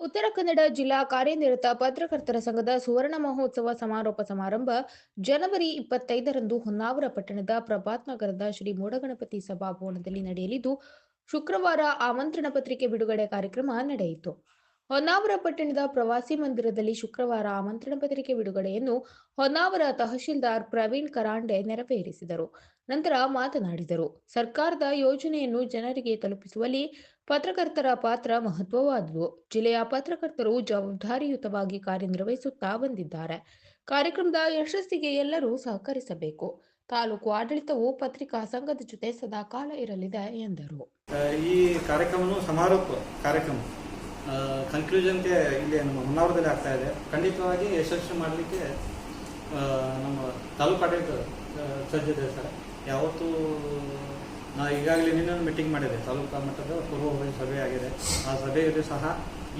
ಉತ್ತರ ಕನ್ನಡ ಜಿಲ್ಲಾ ಕಾರ್ಯನಿರತ ಪತ್ರಕರ್ತರ ಸಂಘದ ಸುವರ್ಣ ಮಹೋತ್ಸವ ಸಮಾರೋಪ ಸಮಾರಂಭ ಜನವರಿ ಇಪ್ಪತ್ತೈದರಂದು ಹೊನ್ನಾವರ ಪಟ್ಟಣದ ಪ್ರಭಾತ್ ನಗರದ ಶ್ರೀ ಮೂಡಗಣಪತಿ ಸಭಾಭವನದಲ್ಲಿ ನಡೆಯಲಿದ್ದು, ಶುಕ್ರವಾರ ಆಮಂತ್ರಣ ಪತ್ರಿಕೆ ಬಿಡುಗಡೆ ಕಾರ್ಯಕ್ರಮ ನಡೆಯಿತು. ಹೊನ್ನಾವರ ಪಟ್ಟಣದ ಪ್ರವಾಸಿ ಮಂದಿರದಲ್ಲಿ ಶುಕ್ರವಾರ ಆಮಂತ್ರಣ ಪತ್ರಿಕೆ ಬಿಡುಗಡೆಯನ್ನು ಹೊನ್ನಾವರ ತಹಶೀಲ್ದಾರ್ ಪ್ರವೀಣ್ ಕರಾಂಡೆ ನೆರವೇರಿಸಿದರು. ನಂತರ ಮಾತನಾಡಿದರು. ಸರ್ಕಾರದ ಯೋಜನೆಯನ್ನು ಜನರಿಗೆ ತಲುಪಿಸುವಲ್ಲಿ ಪತ್ರಕರ್ತರ ಪಾತ್ರ ಮಹತ್ವವಾದುದು. ಜಿಲ್ಲೆಯ ಪತ್ರಕರ್ತರು ಜವಾಬ್ದಾರಿಯುತವಾಗಿ ಕಾರ್ಯನಿರ್ವಹಿಸುತ್ತಾ ಬಂದಿದ್ದಾರೆ. ಕಾರ್ಯಕ್ರಮದ ಯಶಸ್ಸಿಗೆ ಎಲ್ಲರೂ ಸಹಕರಿಸಬೇಕು. ತಾಲೂಕು ಆಡಳಿತವು ಪತ್ರಿಕಾ ಸಂಘದ ಜೊತೆ ಸದಾಕಾಲ ಇರಲಿದೆ ಎಂದರು. ಈ ಕಾರ್ಯಕ್ರಮ ಸಮಾರೋಪ ಕಾರ್ಯಕ್ರಮ ಕನ್ಕ್ಲೂಷನ್ಗೆ ಇಲ್ಲಿ ನಮ್ಮ ಹೊನ್ನಾವರದಲ್ಲಿ ಆಗ್ತಾ ಇದೆ. ಖಂಡಿತವಾಗಿ ಯಶಸ್ವಿ ಮಾಡಲಿಕ್ಕೆ ನಮ್ಮ ತಾಲೂಕು ಆಡಳಿತ ಸಜ್ಜಿದೆ ಸರ್. ಯಾವತ್ತೂ ನಾ ಈಗಾಗಲೇ ನಿನ್ನೆ ಮೀಟಿಂಗ್ ಮಾಡಿದೆ. ತಾಲೂಕು ಮಟ್ಟದ ಪೂರ್ವಭಾವಿ ಸಭೆ ಆಗಿದೆ. ಆ ಸಭೆಯಲ್ಲಿ ಸಹ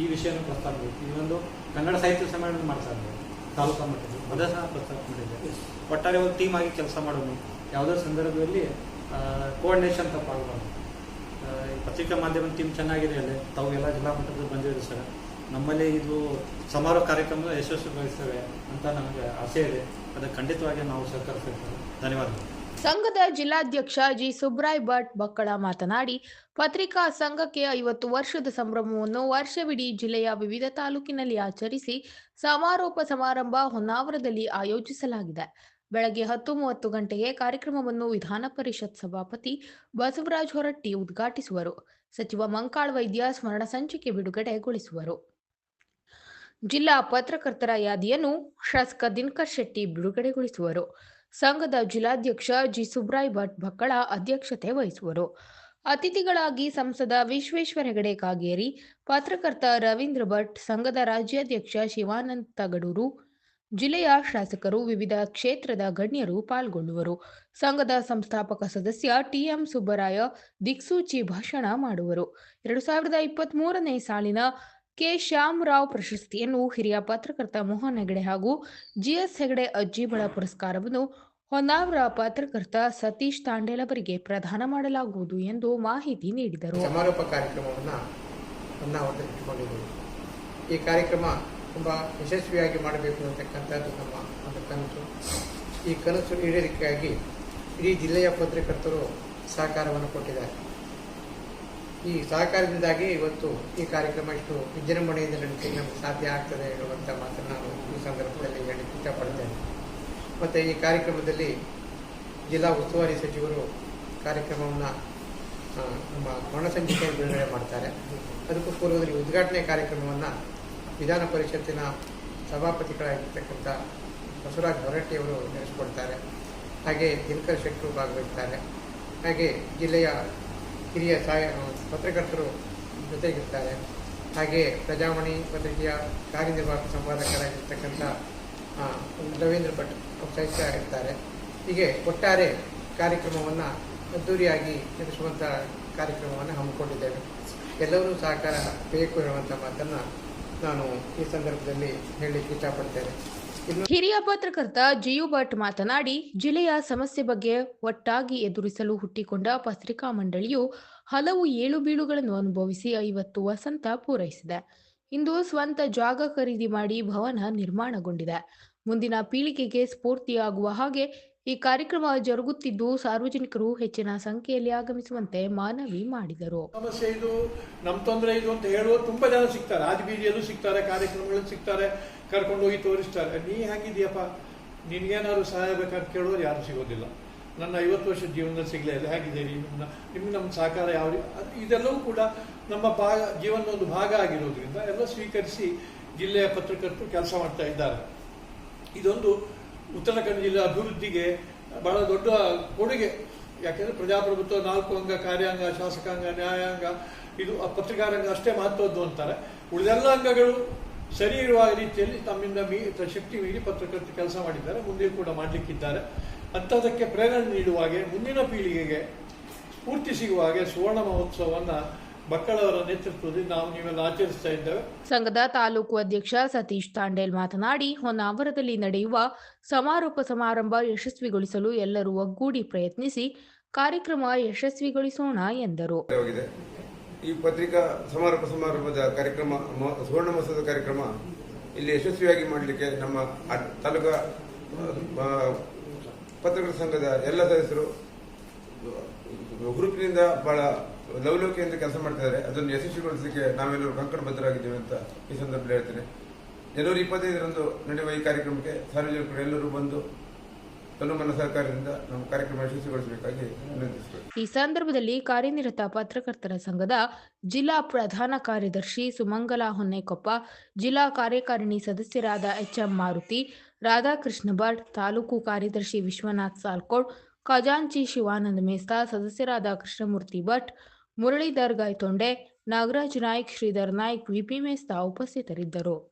ಈ ವಿಷಯವನ್ನು ಪ್ರಸ್ತಾಪ ಈ ಒಂದು ಕನ್ನಡ ಸಾಹಿತ್ಯ ಸಮ್ಮೇಳನ ಮಾಡ್ತಾ ಇದ್ದೇವೆ ತಾಲೂಕು ಮಟ್ಟದಲ್ಲಿ ಅದೇ ಸಹ ಪ್ರಸ್ತಾಪ ಮಾಡಿದೆ ಒಟ್ಟಾರೆ ಒಂದು ಟೀಮ್ ಆಗಿ ಕೆಲಸ ಮಾಡೋಣ. ಯಾವುದೇ ಸಂದರ್ಭದಲ್ಲಿ ಕೋಆರ್ಡಿನೇಷನ್ ತಪ್ಪಾಗಬಾರ್ದು ಪತ್ರಿಕಾ ಮಾಧ್ಯಮ ಟೀಮ್ ಚೆನ್ನಾಗಿದೆ ಅಲ್ಲಿ. ಎಲ್ಲ ಜಿಲ್ಲಾ ಮಟ್ಟದಲ್ಲಿ ಬಂದಿದ್ದೀರಿ ಸರ್. ನಮ್ಮಲ್ಲಿ ಇದು ಸಮಾರೋಹ ಕಾರ್ಯಕ್ರಮ ಯಶಸ್ವಿಗೊಳಿಸ್ತೇವೆ ಅಂತ ನಮಗೆ ಆಸೆ ಇದೆ. ಅದಕ್ಕೆ ಖಂಡಿತವಾಗಿ ನಾವು ಸಹಕರಿಸ್ತೇವೆ ಧನ್ಯವಾದಗಳು. ಸಂಘದ ಜಿಲ್ಲಾಧ್ಯಕ್ಷ ಜಿ ಸುಬ್ರಾಯ್ ಭಟ್ ಬಕ್ಕಳ ಮಾತನಾಡಿ, ಪತ್ರಿಕಾ ಸಂಘಕ್ಕೆ ಐವತ್ತು ವರ್ಷದ ಸಂಭ್ರಮವನ್ನು ವರ್ಷವಿಡೀ ಜಿಲ್ಲೆಯ ವಿವಿಧ ತಾಲೂಕಿನಲ್ಲಿ ಆಚರಿಸಿ ಸಮಾರೋಪ ಸಮಾರಂಭ ಹೊನ್ನಾವರದಲ್ಲಿ ಆಯೋಜಿಸಲಾಗಿದೆ. ಬೆಳಗ್ಗೆ ಹತ್ತು ಮೂವತ್ತು ಗಂಟೆಗೆ ಕಾರ್ಯಕ್ರಮವನ್ನು ವಿಧಾನ ಪರಿಷತ್ ಸಭಾಪತಿ ಬಸವರಾಜ ಹೊರಟ್ಟಿ ಉದ್ಘಾಟಿಸುವರು. ಸಚಿವ ಮಂಕಾಳ್ ವೈದ್ಯ ಸ್ಮರಣ ಸಂಚಿಕೆ ಬಿಡುಗಡೆಗೊಳಿಸುವರು. ಜಿಲ್ಲಾ ಪತ್ರಕರ್ತರ ಯಾದಿಯನ್ನು ಶಾಸಕ ದಿನಕರ್ ಶೆಟ್ಟಿ ಬಿಡುಗಡೆಗೊಳಿಸುವರು. ಸಂಘದ ಜಿಲ್ಲಾಧ್ಯಕ್ಷ ಜಿ ಸುಬ್ರಾಯ್ ಭಟ್ ಭಕ್ಕಳ ಅಧ್ಯಕ್ಷತೆ ವಹಿಸುವರು. ಅತಿಥಿಗಳಾಗಿ ಸಂಸದ ವಿಶ್ವೇಶ್ವರ ಹೆಗಡೆ ಕಾಗೇರಿ, ಪತ್ರಕರ್ತ ರವೀಂದ್ರ ಭಟ್, ಸಂಘದ ರಾಜ್ಯಾಧ್ಯಕ್ಷ ಶಿವಾನಂದ ತಗಡೂರು ಜಿಲ್ಲೆಯ ಶಾಸಕರು ವಿವಿಧ ಕ್ಷೇತ್ರದ ಗಣ್ಯರು ಪಾಲ್ಗೊಳ್ಳುವರು. ಸಂಘದ ಸಂಸ್ಥಾಪಕ ಸದಸ್ಯ ಟಿಎಂ ಸುಬ್ಬರಾಯ ದಿಕ್ಸೂಚಿ ಭಾಷಣ ಮಾಡುವರು. ಎರಡು ಸಾವಿರದ ಇಪ್ಪತ್ತ್ ಮೂರನೇ ಸಾಲಿನ ಕೆ. ಶ್ಯಾಮರಾವ್ ಪ್ರಶಸ್ತಿಯನ್ನು ಹಿರಿಯ ಪತ್ರಕರ್ತ ಮೋಹನ್ ಹೆಗಡೆ ಹಾಗೂ ಜಿಎಸ್ ಹೆಗಡೆ ಅಜ್ಜಿಬಳ ಪುರಸ್ಕಾರವನ್ನು ಹೊನ್ನಾವರ ಪತ್ರಕರ್ತ ಸತೀಶ್ ತಾಂಡೇಲ್ ಅವರಿಗೆ ಪ್ರದಾನ ಮಾಡಲಾಗುವುದು ಎಂದು ಮಾಹಿತಿ ನೀಡಿದರು. ಸಮಾರೋಪ ಕಾರ್ಯಕ್ರಮವನ್ನು ಈ ಕಾರ್ಯಕ್ರಮ ತುಂಬ ಯಶಸ್ವಿಯಾಗಿ ಮಾಡಬೇಕು ಅಂತಕ್ಕಂಥದ್ದು ನಮ್ಮ ಒಂದು ಕನಸು. ಈ ಕನಸು ಈಡೇರಿಕೆಯಾಗಿ ಇಡೀ ಜಿಲ್ಲೆಯ ಪತ್ರಕರ್ತರು ಸಹಕಾರವನ್ನು ಕೊಟ್ಟಿದ್ದಾರೆ. ಈ ಸಹಕಾರದಿಂದಾಗಿ ಇವತ್ತು ಈ ಕಾರ್ಯಕ್ರಮ ಇಷ್ಟು ವಿಜೃಂಭಣೆಯಿಂದ ನಡೆಸಿ ನಮಗೆ ಸಾಧ್ಯ ಆಗ್ತದೆ ಹೇಳುವಂಥ ಮಾತನ್ನು ನಾನು ಈ ಸಂದರ್ಭದಲ್ಲಿ ಹೇಳಲಿಕ್ಕೆ ಇಷ್ಟಪಡ್ತೇನೆ ಮತ್ತು ಈ ಕಾರ್ಯಕ್ರಮದಲ್ಲಿ ಜಿಲ್ಲಾ ಉಸ್ತುವಾರಿ ಸಚಿವರು ಕಾರ್ಯಕ್ರಮವನ್ನು ನಮ್ಮ ಮರಣಸಂಚಿಕೆಯನ್ನು ಬಿಡುಗಡೆ ಮಾಡ್ತಾರೆ. ಅದಕ್ಕೂ ಪೂರ್ವದಲ್ಲಿ ಉದ್ಘಾಟನೆ ಕಾರ್ಯಕ್ರಮವನ್ನು ವಿಧಾನ ಪರಿಷತ್ತಿನ ಸಭಾಪತಿಗಳಾಗಿರ್ತಕ್ಕಂಥ ಬಸವರಾಜ ಹೊರಟ್ಟಿಯವರು ನಡೆಸಿಕೊಡ್ತಾರೆ ಹಾಗೆ ದಿನಕರ್ ಶೆಟ್ಟರು ಭಾಗವಹಿಸ್ತಾರೆ. ಹಾಗೆ ಜಿಲ್ಲೆಯ ಹಿರಿಯ ಸಹಾಯ ಪತ್ರಕರ್ತರು ಜೊತೆಗಿರ್ತಾರೆ. ಹಾಗೆ ಪ್ರಜಾವಾಣಿ ಪತ್ರಿಕೆಯ ಕಾರ್ಯನಿರ್ವಾಹಕ ಸಂಪಾದಕರಾಗಿರ್ತಕ್ಕಂಥ ರವೀಂದ್ರ ಭಟ್ ಸಹಿತ ಇರ್ತಾರೆ ಹೀಗೆ ಒಟ್ಟಾರೆ ಕಾರ್ಯಕ್ರಮವನ್ನು ಅದ್ದೂರಿಯಾಗಿ ನಡೆಸುವಂಥ ಕಾರ್ಯಕ್ರಮವನ್ನು ಹಮ್ಮಿಕೊಂಡಿದ್ದೇವೆ. ಎಲ್ಲರೂ ಸಹಕಾರ ಬೇಕು ಹೇಳುವಂಥ ಮಾತನ್ನು ನಾನು ಈ ಸಂದರ್ಭದಲ್ಲಿ ಹೇಳಲಿಕ್ಕೆ ಇಷ್ಟಪಡ್ತೇನೆ. ಹಿರಿಯ ಪತ್ರಕರ್ತ ಜಿಯು ಭಟ್ ಮಾತನಾಡಿ, ಜಿಲ್ಲೆಯ ಸಮಸ್ಯೆ ಬಗ್ಗೆ ಒಟ್ಟಾಗಿ ಎದುರಿಸಲು ಹುಟ್ಟಿಕೊಂಡ ಪತ್ರಿಕಾ ಮಂಡಳಿಯು ಹಲವು ಏಳು ಬೀಳುಗಳನ್ನು ಅನುಭವಿಸಿ ಐವತ್ತು ವಸಂತ ಪೂರೈಸಿದೆ. ಇಂದು ಸ್ವಂತ ಜಾಗ ಖರೀದಿ ಮಾಡಿ ಭವನ ನಿರ್ಮಾಣಗೊಂಡಿದೆ. ಮುಂದಿನ ಪೀಳಿಗೆಗೆ ಸ್ಫೂರ್ತಿಯಾಗುವ ಹಾಗೆ ಈ ಕಾರ್ಯಕ್ರಮ ಜರುಗುತ್ತಿದ್ದು ಸಾರ್ವಜನಿಕರು ಹೆಚ್ಚಿನ ಸಂಖ್ಯೆಯಲ್ಲಿ ಆಗಮಿಸುವಂತೆ ಮನವಿ ಮಾಡಿದರು. ಸಮಸ್ಯೆ ಇದು ನಮ್ಮ ತೊಂದರೆ ಇದು ಅಂತ ಹೇಳುವ ತುಂಬಾ ಜನ ಸಿಗ್ತಾರೆ. ಆದಿ ಬೀದಿಯಲ್ಲೂ ಸಿಗ್ತಾರೆ, ಕಾರ್ಯಕ್ರಮಗಳಲ್ಲಿ ಸಿಗ್ತಾರೆ, ಕರ್ಕೊಂಡು ಹೋಗಿ ತೋರಿಸ್ತಾರೆ. ನೀ ಹೆಂಗಿದ್ಯಪ್ಪ ನಿನ್ಗೇನಾದ್ರು ಸಹಾಯ ಬೇಕಂತ ಕೇಳೋರು ಯಾರು ಸಿಗೋದಿಲ್ಲ. ನನ್ನ ಐವತ್ತು ವರ್ಷ ಜೀವನದಲ್ಲಿ ಸಿಗ್ಲೇ ಇಲ್ಲ. ಹೇಗಿದ್ದೀರಿ ನಿಮ್ಮನ್ನ ನಿಮ್ಗೆ ನಮ್ಮ ಸಹಕಾರ ಯಾವ ಇದೆಲ್ಲವೂ ಕೂಡ ನಮ್ಮ ಭಾಗ, ಜೀವನದ ಒಂದು ಭಾಗ ಆಗಿರೋದ್ರಿಂದ ಎಲ್ಲ ಸ್ವೀಕರಿಸಿ ಜಿಲ್ಲೆಯ ಪತ್ರಕರ್ತರು ಕೆಲಸ ಮಾಡ್ತಾ ಇದ್ದಾರೆ. ಇದೊಂದು ಉತ್ತರ ಕನ್ನಡ ಜಿಲ್ಲೆ ಅಭಿವೃದ್ಧಿಗೆ ಬಹಳ ದೊಡ್ಡ ಕೊಡುಗೆ. ಯಾಕೆಂದ್ರೆ ಪ್ರಜಾಪ್ರಭುತ್ವ ನಾಲ್ಕು ಅಂಗ, ಕಾರ್ಯಾಂಗ, ಶಾಸಕಾಂಗ, ನ್ಯಾಯಾಂಗ, ಇದು ಪತ್ರಿಕಾರಂಗ ಅಷ್ಟೇ ಮಹತ್ವದ್ದು ಅಂತಾರೆ. ಉಳಿದೆಲ್ಲ ಅಂಗಗಳು ಸರಿ ಇರುವ ರೀತಿಯಲ್ಲಿ ತಮ್ಮಿಂದ ಮೀ ಶಕ್ತಿ ಮೀರಿ ಪತ್ರಕರ್ತರು ಕೆಲಸ ಮಾಡಿದ್ದಾರೆ, ಮುಂದೆ ಕೂಡ ಮಾಡಲಿಕ್ಕಿದ್ದಾರೆ. ಅಂಥದಕ್ಕೆ ಪ್ರೇರಣೆ ನೀಡುವ ಹಾಗೆ ಮುಂದಿನ ಪೀಳಿಗೆಗೆ ಸ್ಫೂರ್ತಿ ಸಿಗುವ ಹಾಗೆ ಸುವರ್ಣ ಮಹೋತ್ಸವವನ್ನು ಮಕ್ಕಳವರ ನೇತೃತ್ವದಲ್ಲಿ ನಾವು ನೀವೆಲ್ಲ ಆಚರಿಸ್ತಾ ಇದ್ದೇವೆ. ಸಂಘದ ತಾಲೂಕು ಅಧ್ಯಕ್ಷ ಸತೀಶ್ ತಾಂಡೇಲ್ ಮಾತನಾಡಿ ಹೊನ್ನಾವರದಲ್ಲಿ ನಡೆಯುವ ಸಮಾರೋಪ ಸಮಾರಂಭ ಯಶಸ್ವಿಗೊಳಿಸಲು ಎಲ್ಲರೂ ಒಗ್ಗೂಡಿ ಪ್ರಯತ್ನಿಸಿ ಕಾರ್ಯಕ್ರಮ ಯಶಸ್ವಿಗೊಳಿಸೋಣ ಎಂದರು. ಈ ಪತ್ರಿಕಾ ಸಮಾರೋಪ ಸಮಾರಂಭದ ಕಾರ್ಯಕ್ರಮ ಸುವರ್ಣ ಮಹೋತ್ಸವದ ಕಾರ್ಯಕ್ರಮ ಇಲ್ಲಿ ಯಶಸ್ವಿಯಾಗಿ ಮಾಡಲಿಕ್ಕೆ ನಮ್ಮ ತಾಲೂಕ ತಾಲೂಕಾ ಪತ್ರಕರ್ತರ ಸಂಘದ ಎಲ್ಲ ಸದಸ್ಯರು ಗ್ರೂಪ್ನಿಂದ ಬಹಳ ಲವಲೋಕಿಯಿಂದ ಕೆಲಸ ಮಾಡ್ತಾ ಇದ್ದಾರೆ. ಅದನ್ನು ಯಶಸ್ವಿಗೊಳಿಸಲಿಕ್ಕೆ ನಾವೆಲ್ಲರೂ ಕಂಕಣಬದ್ಧರಾಗಿದ್ದೇವೆ ಅಂತ ಈ ಸಂದರ್ಭದಲ್ಲಿ ಹೇಳ್ತೇನೆ. ಜನವರಿ ಇಪ್ಪತ್ತೈದರಂದು ನಡೆಯುವ ಈ ಕಾರ್ಯಕ್ರಮಕ್ಕೆ ಸಾರ್ವಜನಿಕರು ಎಲ್ಲರೂ ಬಂದು ಈ ಸಂದರ್ಭದಲ್ಲಿ ಕಾರ್ಯನಿರತ ಪತ್ರಕರ್ತರ ಸಂಘದ ಜಿಲ್ಲಾ ಪ್ರಧಾನ ಕಾರ್ಯದರ್ಶಿ ಸುಮಂಗಲ ಹೊನ್ನೆಕೊಪ್ಪ, ಜಿಲ್ಲಾ ಕಾರ್ಯಕಾರಿಣಿ ಸದಸ್ಯರಾದ ಎಚ್ಎಂ ಮಾರುತಿ, ರಾಧಾಕೃಷ್ಣ ಭಟ್, ತಾಲೂಕು ಕಾರ್ಯದರ್ಶಿ ವಿಶ್ವನಾಥ್ ಸಾಲ್ಕೋಡ್, ಖಜಾಂಚಿ ಶಿವಾನಂದ ಮೇಸ್ತಾ, ಸದಸ್ಯರಾದ ಕೃಷ್ಣಮೂರ್ತಿ ಭಟ್ ಮುರಳೀಧರ್ ಗಾಯ್ತೊಂಡೆ ನಾಗರಾಜ್ ನಾಯ್ಕ್ ಶ್ರೀಧರ್ ನಾಯ್ಕ್ ವಿಪಿ ಮೇಸ್ತಾ ಉಪಸ್ಥಿತರಿದ್ದರು.